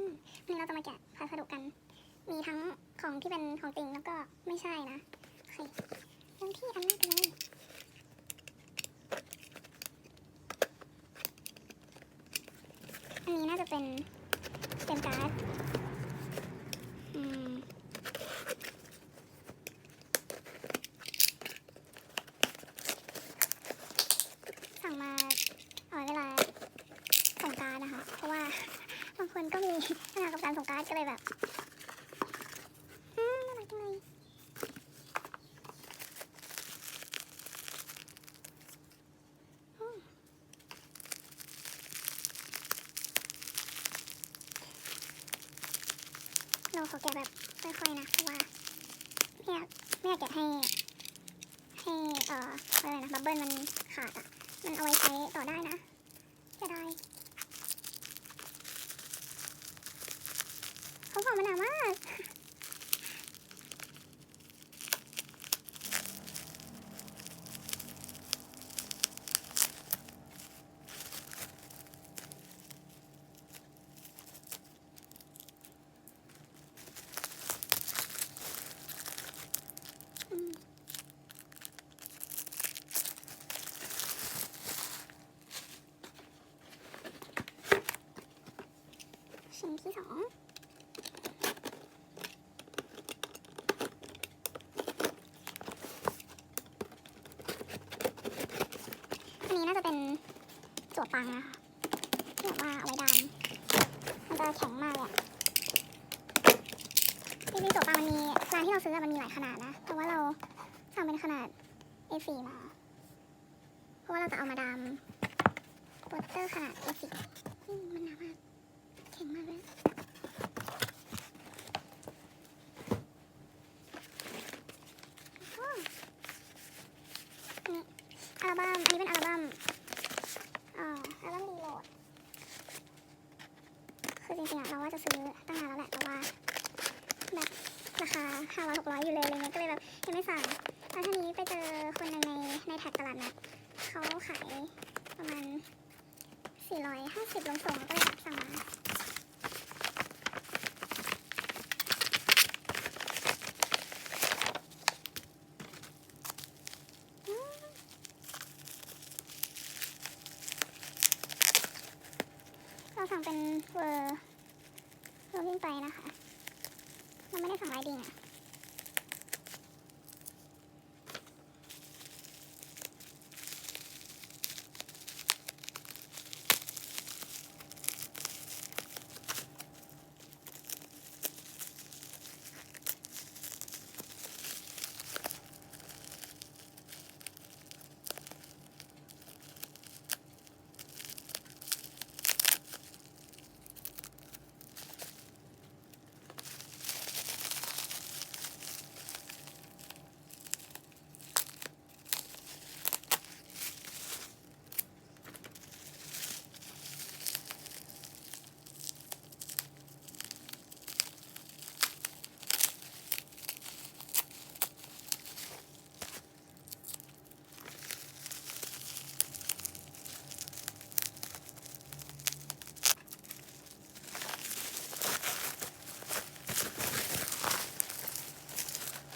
วันนี้เราจะมาแกะพัสดุกัน มีทั้งของที่เป็นของจริงแล้วก็ไม่ใช่นะโอเคเริ่มที่อันแรกกันเลยอันนี้น่าจะเป็นเต็มการ์ดอืมสั่งมาเอาไว้เวลาส่งการ์ดนะคะ เพราะว่า บางคนก็มีปัญหากับการส่งการ์ดก็ เลยแบบอืมน่ารักจังเลยอืมเราขอแกะแบบค่อยๆนะเพราะว่าไม่อยากไม่อยากแกะให้ให้เอ่ออะไรนะบับเบิ้ลมันขาดอะ มันเอาไว้ใช้ต่อได้นะจะได้ เขาบอก มันหนามากอืมชิ้นที่สอง นี้น่าจะเป็นจั่วปังนะคะที่แบบว่าเอาไว้ดามมันจะแข็งมากเลยอะจริงๆจั่วปังมันมีร้านที่เราซื้อมันมีหลายขนาดนะ แต่ว่าเราสั่งเป็นขนาด A4 มา เพราะว่าเราจะเอามาดามโปสเตอร์ขนาด A4 มมันหนามากแข็งมากเลย โอ้นี่อัลบั้ม อันนี้เป็นอัลบั้มอ่าอัลบั้มรีโหลด คือ จริงๆอะเราว่าจะซื้อตั้งนานแล้วแหละแต่ว่าแบบราคาห้าร้อยหกร้อยอยู่เลยอะไรเงี้ยก็เลยแบบยังไม่สั่งแล้วทีนี้ไปเจอคนหนึ่งในในแท็กตลาดนัดเขาขายประมาณสี่ร้อยห้าสิบลงส่งก็เลยแบบสั่งมาเราสั่งเป็นเวอร์โรลลิ่งไปนะคะ เราไม่ได้สั่งไลน์ดิงอะ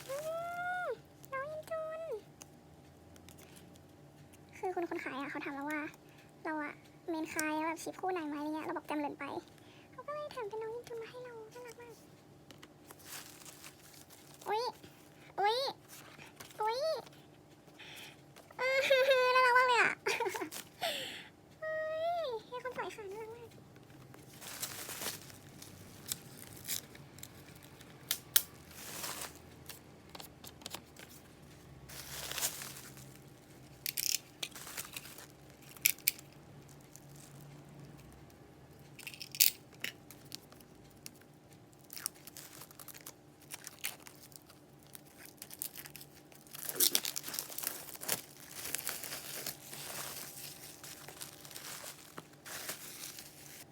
อืมน้องยินจุน คือคุณคนขาย อะเขาถามเราว่า เราอะเมนคายแล้วแบบชิปคู่ไหนไหมอะไรเงี้ยเราบอกจำเลินไปเขาก็เลยแถมเป็นน้องยินจุนมาให้เราน่ารักมากอุ๊ยอุ๊ยอุ๊ยอือฮือฮือน่ารักมากเลยอะเฮ้ยให้คนใส่ขาน่ารักมาก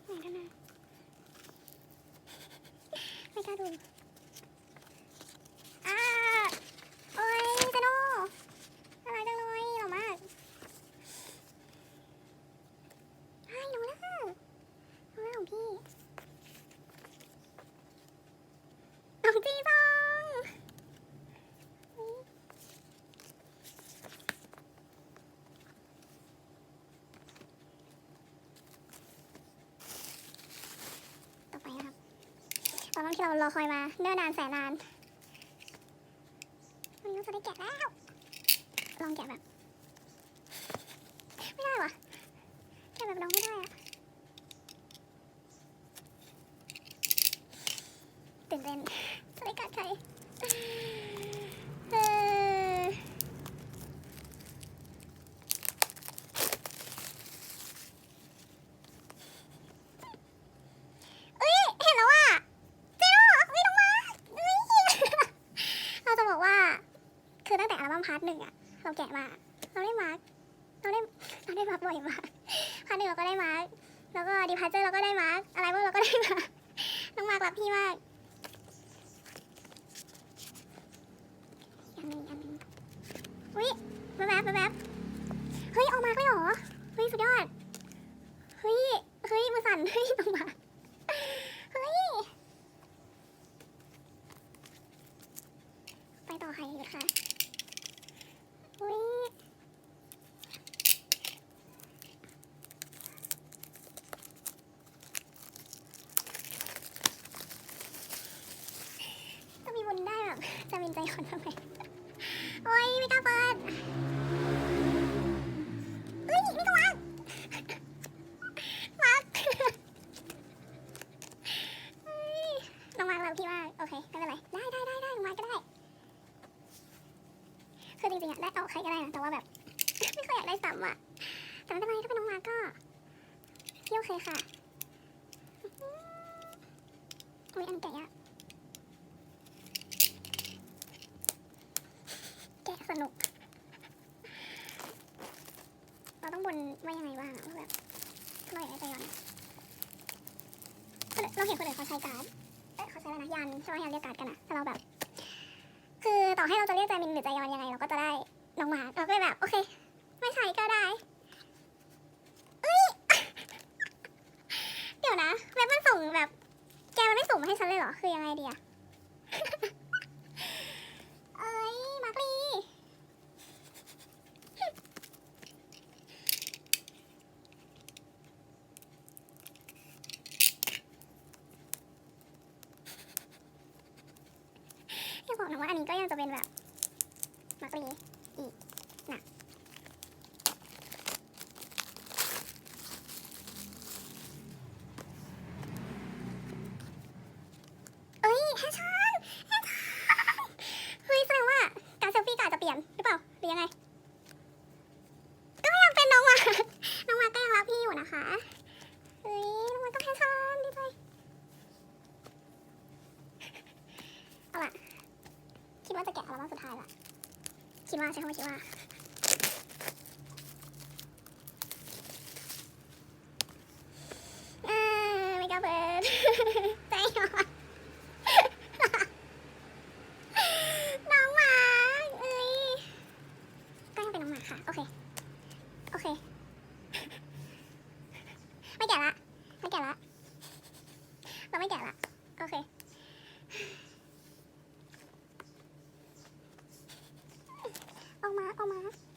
ไหนกันนะไม่กล้าดูอ่าโอ้ยเจโน่อะไรจังเลยหล่อมากไอ้น้องล่ะน้องล่ะของพี่ องที่เรารอคอยมาเนิ่นนานแสนนานวันนี้เราจะได้แกะแล้ว ลองแกะแบบ ไม่ได้วะแกะแบบลองไม่ได้อะตื่นเต้นจะได้กัดใครเออเอ้ย เห็นแล้วอะเจ๊หรอไม่ต้องมาเฮ้ย เราจะบอกว่า คือตั้งแต่อัลบั้มพาร์ทหนึ่งอะเราแกะมา เราได้มาร์กเราได้เราได้มาร์กบ่อยมากพาร์ทหนึ่งเราก็ได้มาร์กแล้วก็ดีพาร์เจอร์เราก็ได้มาร์กอะไรพวกเราก็ได้มาร์กน้องมาร์กรักพี่มากอันนึงอันนึงอุ้ยแป๊บแป๊บแป๊บเฮ้ยเอามาร์กเลยเหรอเฮ้ยสุดยอดเฮ้ยเฮ้ยมือสั่นเฮ้ยน้องมาร์กเฮ้ยไปต่อใครเลยค่ะอุ้ย จะมีบุญได้แบบ จะมินใจคนทำไมโอ้ยไม่กล้าเปิดเอ้ยไม่ต้องวางมาร์คน้องมาร์คเราพี่มาโอเคไม่เป็นไรได้ได้ได้ได้น้องมาร์คก็ได้คือจริงๆอะได้เอาใครก็ได้นะแต่ว่าแบบ ไม่ค่อยอยากได้ซ้ำอะแต่ไม่เป็นไรถ้าเป็นน้องมาร์คก็พี่โอเคค่ะอุ้ยอันแกะอะแกะสนุก เราต้องบนว่ายังไงบ้างอะว่าแบบเราอยากได้ใจยอนคนเราเห็นคนอื่นเขาใช้การ์ดเอ้ยเขา เรนะยันใหมเรียกการ์ดกันอะแต่เราแบบ คือต่อให้เราจะเรียกใจมินหรือใจยอนยังไง เราก็จะได้น้องหมาเราก็เลยแบบโอเค ไม่ใช่ก็ได้เอ้ยเดี๋ยวนะเว็บมันส่งแบบ แกมันไม่ส่งมาให้ฉันเลยเหรอ คือยังไงดีอะ เอ้ยมาร์คลี อย่าบอกนะว่าอันนี้ก็ยังจะเป็นแบบมักรีอีกนะเอ้ยแฮชชันแฮชชันเฮ้ยแสดงว่าการเซลฟี่กอาจจะเปลี่ยนหรือเปล่าหรือยังไง ก็ยังเป็นน้องมา น้องมาก็ยังรักพี่อยู่นะคะ เฮ้ยน้องมาก็แฮชชันดีใจเอาล่ะ คิ ดว่าจะแกะอัลบั้มสุดท้ายละคิดว่าใช่ไหมคิดว่า Mà.